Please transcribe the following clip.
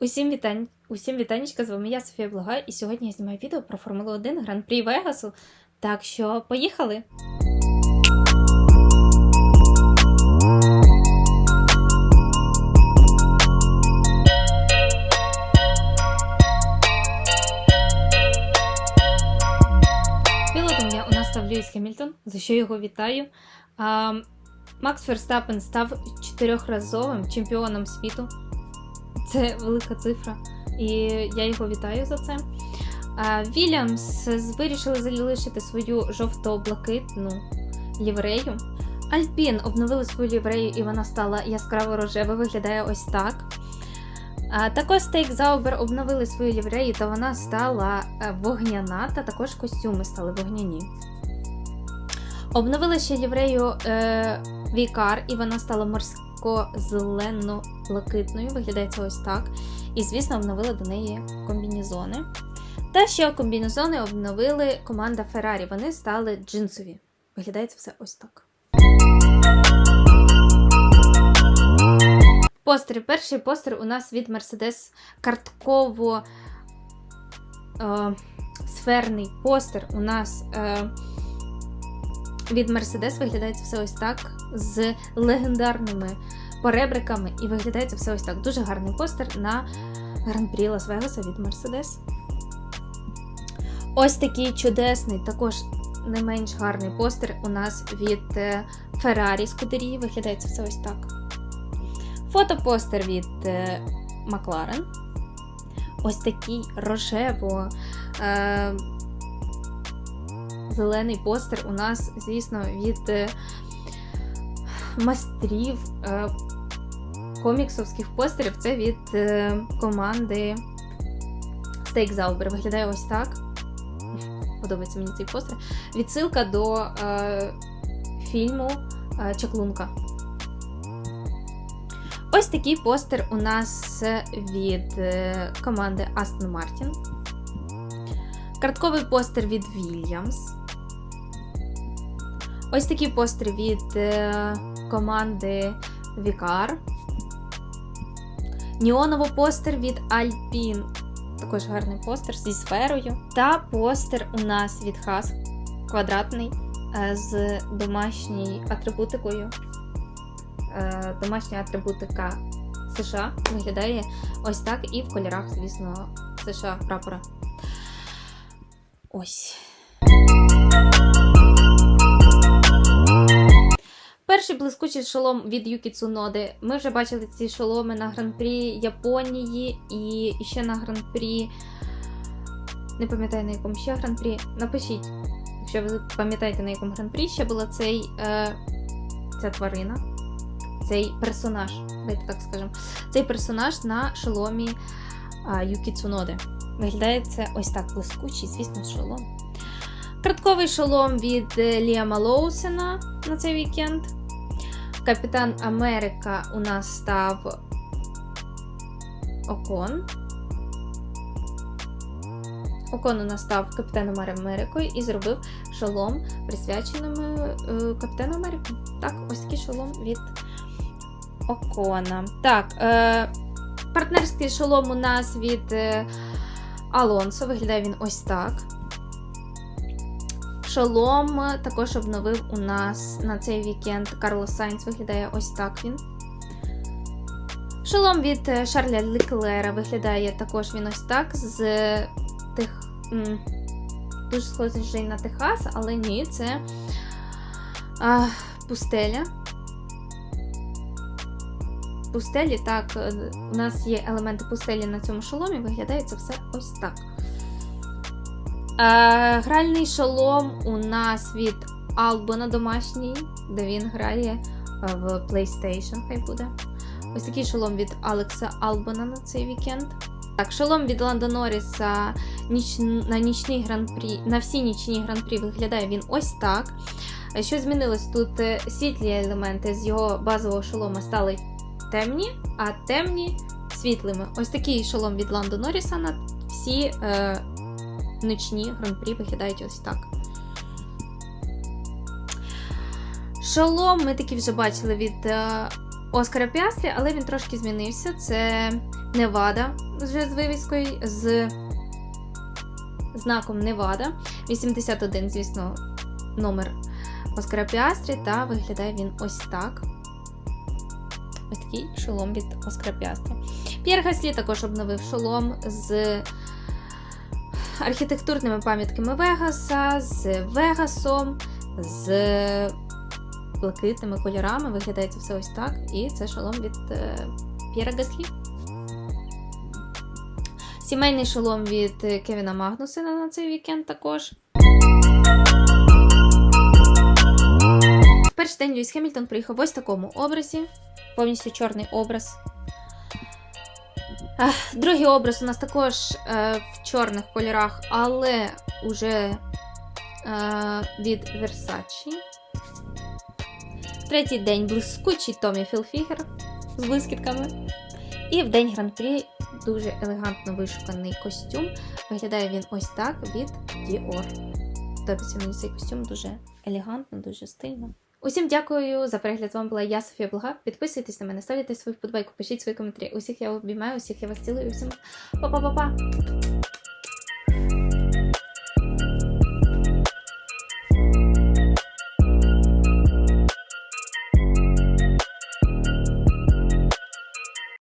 Усім вітань, усім вітанечка, з вами я Софія Блага, і сьогодні я знімаю відео про Формулу 1 Гран-прі Вегасу. Так що поїхали! Пілотом я у нас став Льюіс Хемільтон, за що його вітаю. А, Макс Ферстапен став чотирьохразовим чемпіоном світу. Це велика цифра, і я його вітаю за це. Вільямс вирішили залишити свою жовто-блакитну ліврею. Альпін обновили свою ліврею, і вона стала яскраво рожева, виглядає ось так. Також Стейк Заубер обновили свою ліврею, та вона стала е, вогняна, та також костюми стали вогняні. Обновили ще ліврею е, Вікар, і вона стала морсько-зелено-блакитною. Виглядає це ось так. І, звісно, обновили до неї комбінезони. Та ще комбінезони обновили команда Феррарі. Вони стали джинсові. Виглядає це все ось так. Постери. Перший постер у нас від Mercedes картково е, сферний постер у нас е, від Mercedes виглядає це все ось так з легендарними поребриками. І виглядає це все ось так. Дуже гарний постер на Гран-прі Лас-Вегаса від Mercedes. Ось такий чудесний, також не менш гарний постер у нас від е, Ferrari Скудерії. Виглядає це все ось так. Фотопостер від е, Макларен. Ось такий рожево. Зелений постер у нас, звісно, від е, майстрів е, коміксовських постерів. Це від е, команди Стейк Заубер. Виглядає ось так. Подобається мені цей постер. Відсилка до фільму Чаклунка. Ось такий постер у нас від команди Aston Martin. Картковий постер від Williams. Ось такий постер від е, команди Vicar. Неоновий постер від Alpine. Також гарний постер зі сферою. Та постер у нас від Haas квадратний е, з домашньою атрибутикою. Е, Домашня атрибутика США виглядає ось так і в кольорах, звісно, США прапора. Ось. Перший блискучий шолом від Юкі Цуноди. Ми вже бачили ці шоломи на гран-прі Японії і ще на гран-прі. Не пам'ятаю на якому ще гран-прі. Напишіть, якщо ви пам'ятаєте, на якому гран-прі ще була цей, е, ця тварина, цей персонаж. Давайте так скажемо. Цей персонаж на шоломі е, Юкі Цуноди. Виглядає це ось так блискучий, звісно, шолом. Кратковий шолом від е, Ліама Лоусена на цей вікенд. Капітан Америка у нас став Окон. Окон у нас став Капітаном Америкою і зробив шолом, присвяченим е, Капітану Америку. Так, ось такий шолом від Окона. Так, е, партнерський шолом у нас від е, Алонсо. Виглядає він ось так. Шолом також обновив у нас на цей вікенд Карлос Сайнц. Виглядає ось так він. Шолом від е, Шарля Леклера виглядає також він ось так. З тих. Дуже схожий на Техас, але ні, це а, пустеля. Пустелі, так, е, у нас є елементи пустелі на цьому шоломі, виглядає це все ось так. Е, гральний шолом у нас від Албона домашній, де він грає е, в PlayStation, хай буде. Ось такий шолом від Алекса Албона на цей вікенд. Так, шолом від Ландо Норріса ніч... на нічний гран-прі, на всі нічні гран-прі виглядає він ось так. Е, Що змінилось? Тут е, світлі елементи з його базового шолома стали темні, а темні світлими. Ось такий шолом від Ландо Норріса на всі е, нічні гран-прі виглядають ось так. Шолом ми таки вже бачили від е, Оскара Піастрі, але він трошки змінився. Це Невада вже з вивіскою, з знаком Невада. 81, звісно, номер Оскара Піастрі, та виглядає він ось так. Ось такий шолом від Оскара Піастрі. П'єр Гаслі також обновив шолом з архітектурними пам'ятками Вегаса, з Вегасом, з блакитними кольорами. Виглядає це все ось так. І це шолом від е, П'єра Гаслі. Сімейний шолом від е, Кевіна Магнусена на цей вікенд також. В перший день Льюіс Хемільтон приїхав в ось такому образі. Повністю чорний образ. Другий образ у нас також е, в чорних кольорах, але уже е, від Versace. Третій день блискучий Томі Філфігер з блискітками. І в день гран-прі дуже елегантно вишуканий костюм. Виглядає він ось так від Dior. Подобається мені цей костюм дуже елегантно, дуже стильно. Усім дякую за перегляд. З вами була я, Софія Блага. Підписуйтесь на мене, ставте свою вподобайку, пишіть свої коментарі. Усіх я обіймаю, усіх я вас цілую. Усім па-па-па-па!